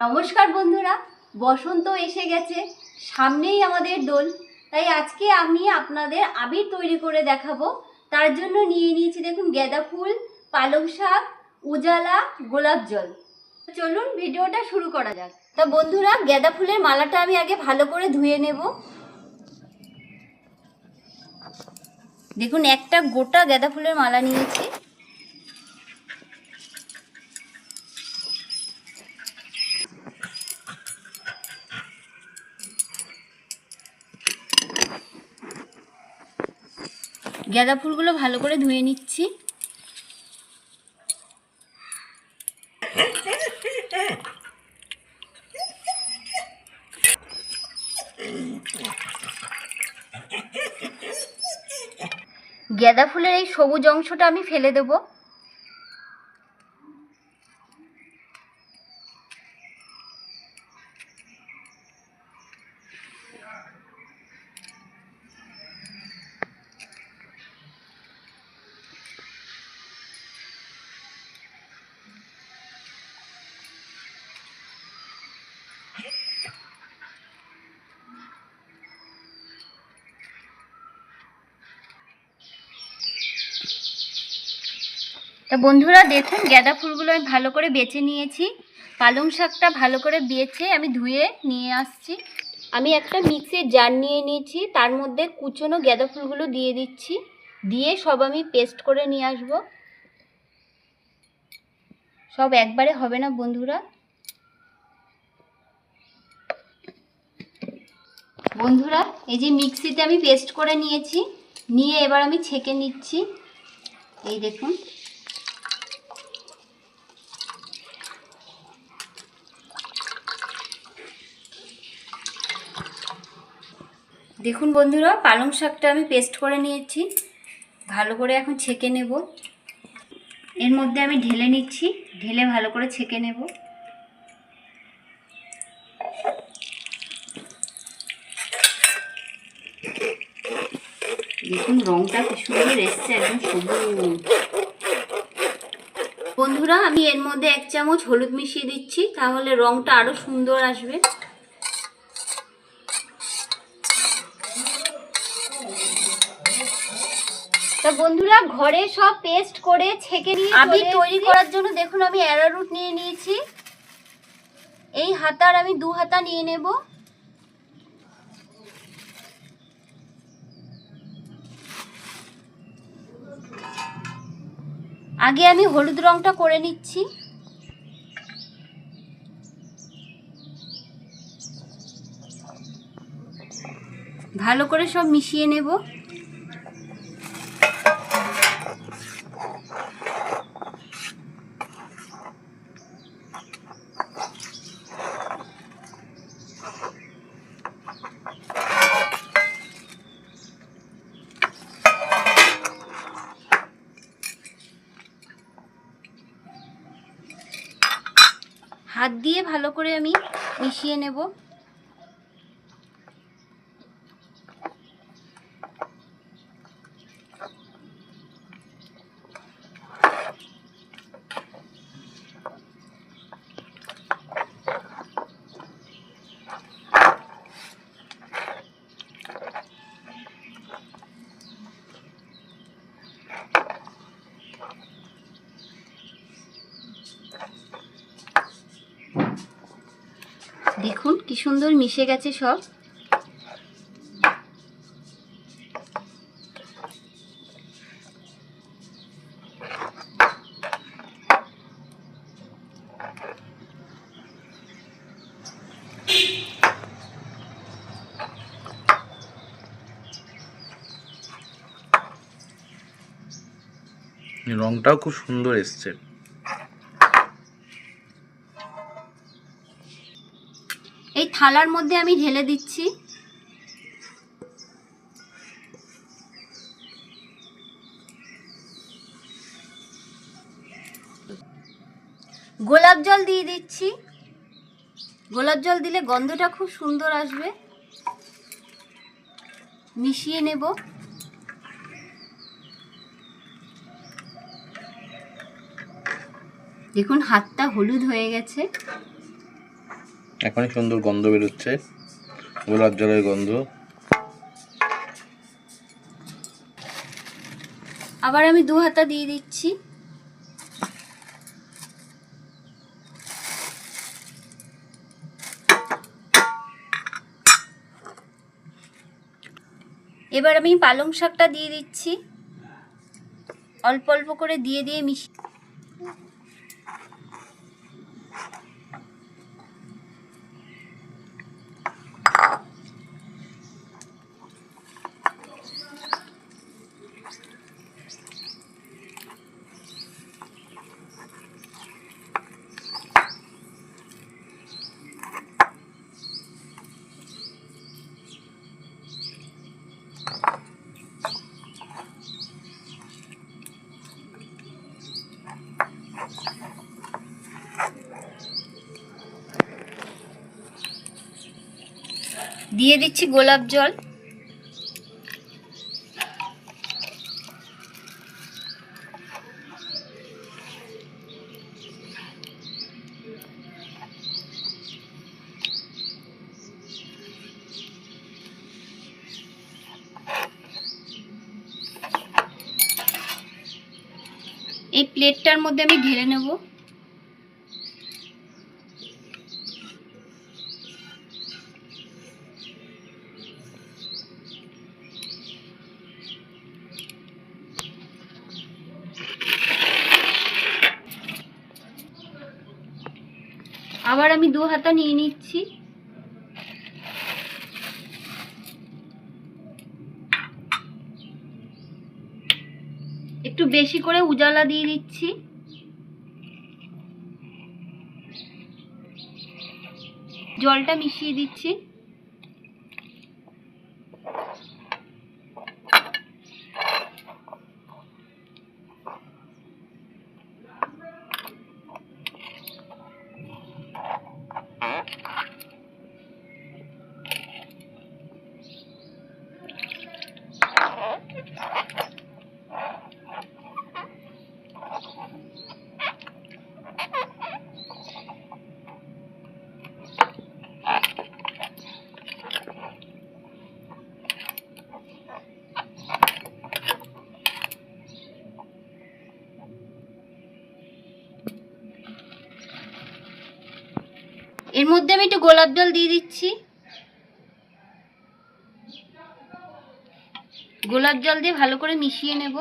নমস্কার বন্ধুরা, বসন্ত এসে গেছে, সামনেই আমাদের দোল। তাই আজকে আমি আপনাদের আবির তৈরি করে দেখাবো। তার জন্য নিয়ে নিয়েছি দেখুন গাঁদা ফুল, পালং শাক, উজালা, গোলাপ জল। চলুন ভিডিওটা শুরু করা যাক। তা বন্ধুরা, গেঁদা ফুলের মালাটা আমি আগে ভালো করে ধুয়ে নেব। দেখুন একটা গোটা গাঁদা ফুলের মালা নিয়েছি। গাঁদা ফুলগুলো ভালো করে ধুয়ে নিচ্ছি। গাঁদা ফুলের এই সবুজ অংশটা আমি ফেলে দেবো। তা বন্ধুরা দেখুন গাঁদা ফুলগুলো আমি ভালো করে বেছে নিয়েছি। পালং শাকটা ভালো করে বেছে আমি ধুয়ে নিয়ে আসছি। আমি একটা মিক্সির জার নিয়ে নিয়েছি, তার মধ্যে কুচনো গাঁদা ফুলগুলো দিয়ে দিচ্ছি। দিয়ে সব আমি পেস্ট করে নিয়ে আসব। সব একবারে হবে না বন্ধুরা। বন্ধুরা, এই যে মিক্সিতে আমি পেস্ট করে নিয়েছি, নিয়ে এবার আমি ছেঁকে নিচ্ছি। এই দেখুন। দেখুন বন্ধুরা, পালং শাকটা আমি পেস্ট করে নিয়েছি। ভালো করে এখন ছেঁকে নেব। এর মধ্যে আমি ঢেলে নিচ্ছি। ঢেলে ভালো করে ছেঁকে নেব। দেখুন রংটা কি সুন্দর এসছে, একদম সবুজ। বন্ধুরা, আমি এর মধ্যে এক চামচ হলুদ মিশিয়ে দিচ্ছি, তাহলে রংটা আরও সুন্দর আসবে। তা বন্ধুরা ঘরে সব পেস্ট করে ছেঁকে নিয়ে আমি তৈরি করার জন্য দেখুন আমি অ্যারারুট নিয়ে নিয়েছি। এই হাতার আমি দু হাতা নিয়ে নেব। আগে আমি হলুদ রংটা করে নিচ্ছি। ভালো করে সব মিশিয়ে নেব। হাত দিয়ে ভালো করে আমি মিশিয়ে নেব। দেখুন কি সুন্দর মিশে গেছে সব। রংটাও খুব সুন্দর এসছে এই থালার মধ্যে আমি ঢেলে দিচ্ছি। গোলাপ জল দিয়ে দিচ্ছি। গোলাপ জল দিলে গন্ধটা খুব সুন্দর আসবে। মিশিয়ে নেব। দেখুন, হাতটা হলুদ হয়ে গেছে। এখনই সুন্দর গন্ধ বেরোচ্ছে, গোলাপ জলের গন্ধ। আবার আমি দু হাতা দিয়ে দিচ্ছি। এবার আমি পালং শাকটা দিয়ে দিচ্ছি। অল্প অল্প করে দিয়ে দিয়ে মিশি দিয়ে দিচ্ছি গোলাপ জল। এই প্লেটটার মধ্যে আমি ঢেলে নেব আবার আমি দু হাতা নিয়ে নিচ্ছি। একটু বেশি করে উজালা দিয়ে দিচ্ছি। জলটা মিশিয়ে দিচ্ছি। এর মধ্যে আমি একটু গোলাপ জল দিয়ে দিচ্ছি। গোলাপ জল দিয়ে ভালো করে মিশিয়ে নেব।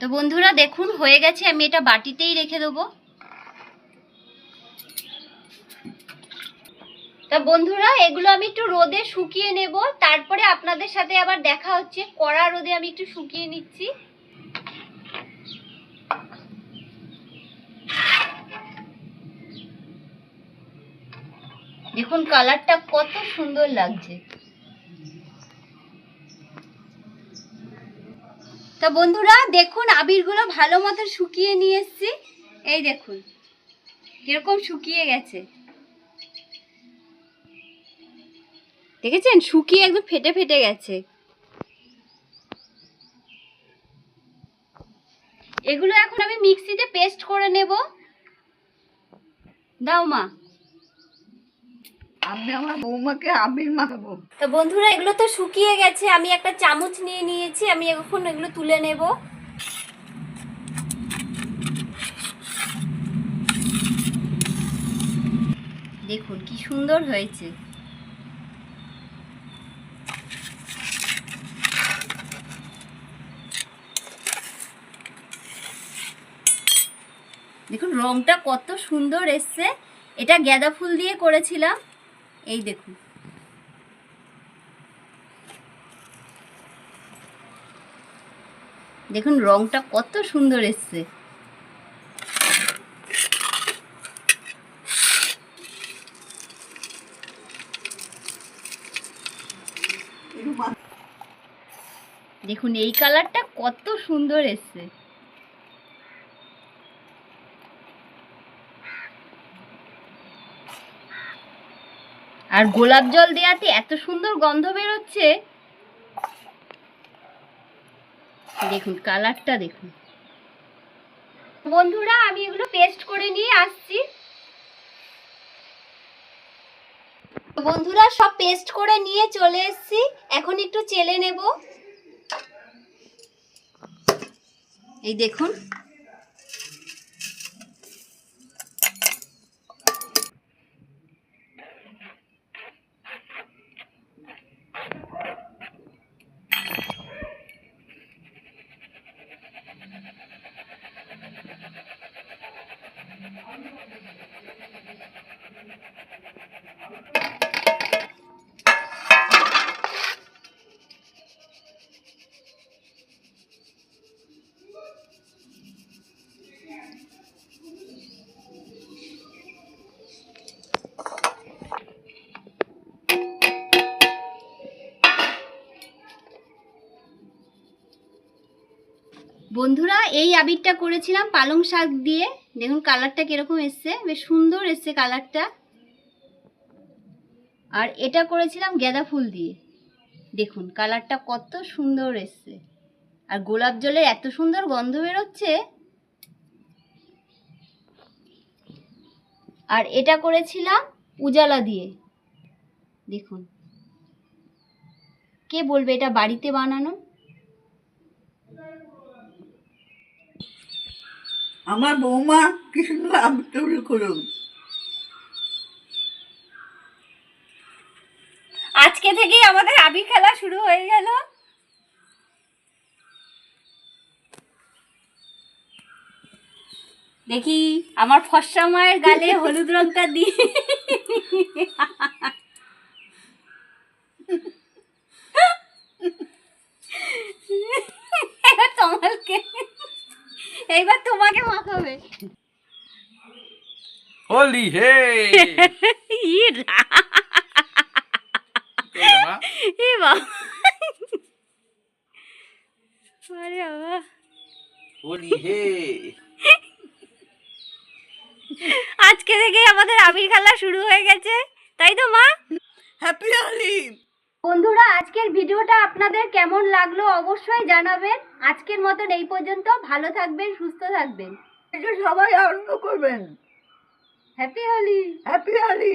তো বন্ধুরা দেখুন, হয়ে গেছে, আমি এটা বাটিতেই রেখে দেবো। তা বন্ধুরা, এগুলো আমি একটু রোদে শুকিয়ে নেব। তারপরে আপনাদের সাথে আবার দেখা হচ্ছে। কড়া রোদে আমি একটু শুকিয়ে নিচ্ছি। দেখুন, কালারটা কত সুন্দর লাগছে। তা বন্ধুরা, দেখুন, আবিরগুলো ভালো মতো শুকিয়ে নিয়ে এসছি। এই দেখুন, কীরকম শুকিয়ে গেছে। দেখেছেন? শুকিয়ে একদম ফেটে ফেটে গেছে। এগুলো এখন আমি মিক্সিতে পেস্ট করে নেব। দাও মা। আমি আমার বৌমাকে আবির মাখাবো। তো বন্ধুরা এগুলো তো শুকিয়ে গেছে। আমি একটা চামচ নিয়ে নিয়েছি। আমি এখন এগুলো তুলে নেব। দেখুন কি সুন্দর হয়েছে। দেখুন, রংটা কত সুন্দর এসছে। এটা গাঁদা ফুল দিয়ে করেছিলাম। এই দেখুন। দেখুন, রংটা কত সুন্দর এসছে। দেখুন, এই কালারটা কত সুন্দর এসছে। আর গোলাপ জল দেওয়াতে এত সুন্দর গন্ধ বেরোচ্ছে। দেখুন, কালারটা দেখুন। বন্ধুরা, আমি এগুলো পেস্ট করে নিয়ে আসছি। বন্ধুরা, সব পেস্ট করে নিয়ে চলে এসেছি। এখন একটু চেলে নেব। এই দেখুন। বন্ধুরা, এই আবিরটা করেছিলাম পালং শাক দিয়ে। দেখুন, কালারটা কীরকম এসছে। বেশ সুন্দর এসছে কালারটা। আর এটা করেছিলাম গাঁদা ফুল দিয়ে। দেখুন, কালারটা কত সুন্দর এসছে। আর গোলাপ জলের এত সুন্দর গন্ধ বেরোচ্ছে। আর এটা করেছিলাম উজালা দিয়ে। দেখুন, কে বলবে এটা বাড়িতে বানানো? আমার বৌমা কি সুন্দর করুন। আজকে থেকেই আমাদের আবি খেলা শুরু হয়ে গেল। দেখি আমার ফর্সা মায়ের গালে হলুদ রংটা দিয়ে এবার তোমাকে তোমাকে মাখাবে। হোলি হে ই রা- এ বাবা। আরে বাবা। হোলি হে আজকে থেকে আমাদের আবির খেলা শুরু হয়ে গেছে। তাই তো মা? হ্যাপি হোলি বন্ধুরা আজকের ভিডিওটা আপনাদের কেমন লাগল অবশ্যই জানাবেন। আজকের মতন এই পর্যন্ত ভালো থাকবেন সুস্থ থাকবেন। সবাই আনন্দ করবেন। Happy Holi happy Holi